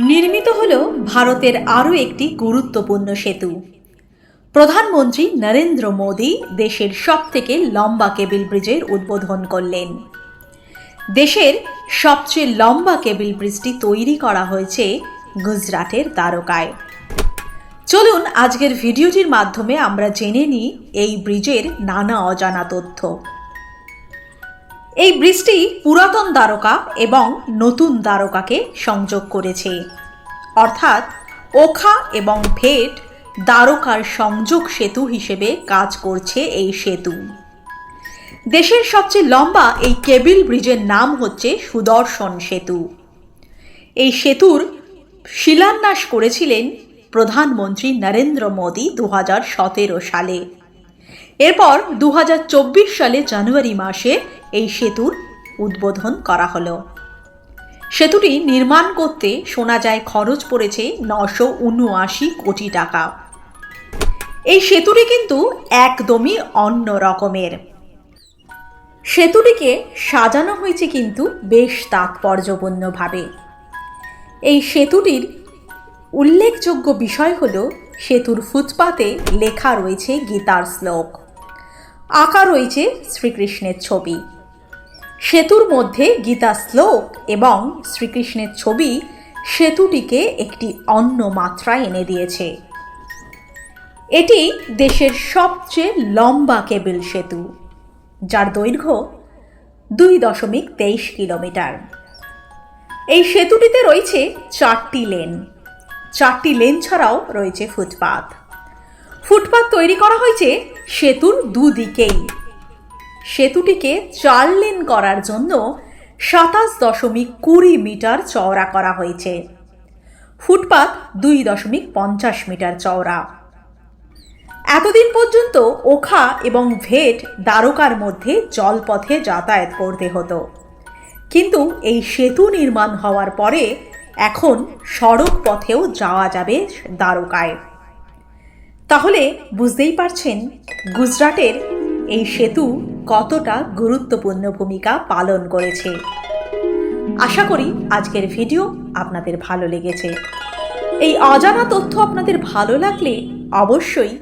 নির্মিত হল ভারতের আরও একটি গুরুত্বপূর্ণ সেতু। প্রধানমন্ত্রী নরেন্দ্র মোদী দেশের সবথেকে লম্বা কেবিল ব্রিজের উদ্বোধন করলেন। দেশের সবচেয়ে লম্বা কেবিল ব্রিজটি তৈরি করা হয়েছে গুজরাটের দ্বারকায়। চলুন আজকের ভিডিওটির মাধ্যমে আমরা জেনে নিই এই ব্রিজের নানা অজানা তথ্য। এই ব্রিজটি পুরাতন দ্বারকা এবং নতুন দ্বারকাকে সংযোগ করেছে। অর্থাৎ ওখা এবং ভেট দ্বারকার সংযোগ সেতু হিসেবে কাজ করছে এই সেতু। দেশের সবচেয়ে লম্বা এই কেবিল ব্রিজের নাম হচ্ছে সুদর্শন সেতু। এই সেতুর শিলান্যাস করেছিলেন প্রধানমন্ত্রী নরেন্দ্র মোদী দু হাজার সতেরো সালে। এরপর দু হাজার চব্বিশ সালে জানুয়ারি মাসে এই সেতুর উদ্বোধন করা হলো। সেতুটি নির্মাণ করতে শোনা যায় খরচ পড়েছে নশো উনআশি কোটি টাকা। এই সেতুটি কিন্তু একদমই অন্য রকমের। সেতুটিকে সাজানো হয়েছে কিন্তু বেশ তাৎপর্যপূর্ণভাবে। এই সেতুটির উল্লেখযোগ্য বিষয় হল, সেতুর ফুটপাতে লেখা রয়েছে গীতার শ্লোক। আঁকা রয়েছে শ্রীকৃষ্ণের ছবি। সেতুর মধ্যে গীতা শ্লোক এবং শ্রীকৃষ্ণের ছবি সেতুটিকে একটি অন্য মাত্রায় এনে দিয়েছে। এটি দেশের সবচেয়ে লম্বা কেবল সেতু, যার দৈর্ঘ্য দুই দশমিক তেইশ কিলোমিটার। এই সেতুটিতে রয়েছে চারটি লেন। চারটি লেন ছাড়াও রয়েছে ফুটপাত। ফুটপাত তৈরি করা হয়েছে সেতুর দুদিকেই। সেতুটিকে চার লেন করার জন্য সাতাশ দশমিক কুড়ি মিটার চওড়া করা হয়েছে। ফুটপাত দুই দশমিক পঞ্চাশ মিটার চওড়া। এতদিন পর্যন্ত ওখা এবং ভেট দ্বারকার মধ্যে জলপথে যাতায়াত করতে হতো। কিন্তু এই সেতু নির্মাণ হওয়ার পরে এখন সড়ক পথেও যাওয়া যাবে দ্বারকায়। তাহলে বুঝতেই পারছেন গুজরাটের এই সেতু কতটা গুরুত্বপূর্ণ ভূমিকা পালন করেছে। আশা করি আজকের ভিডিও আপনাদের ভালো লেগেছে। এই অজানা তথ্য আপনাদের ভালো লাগলে অবশ্যই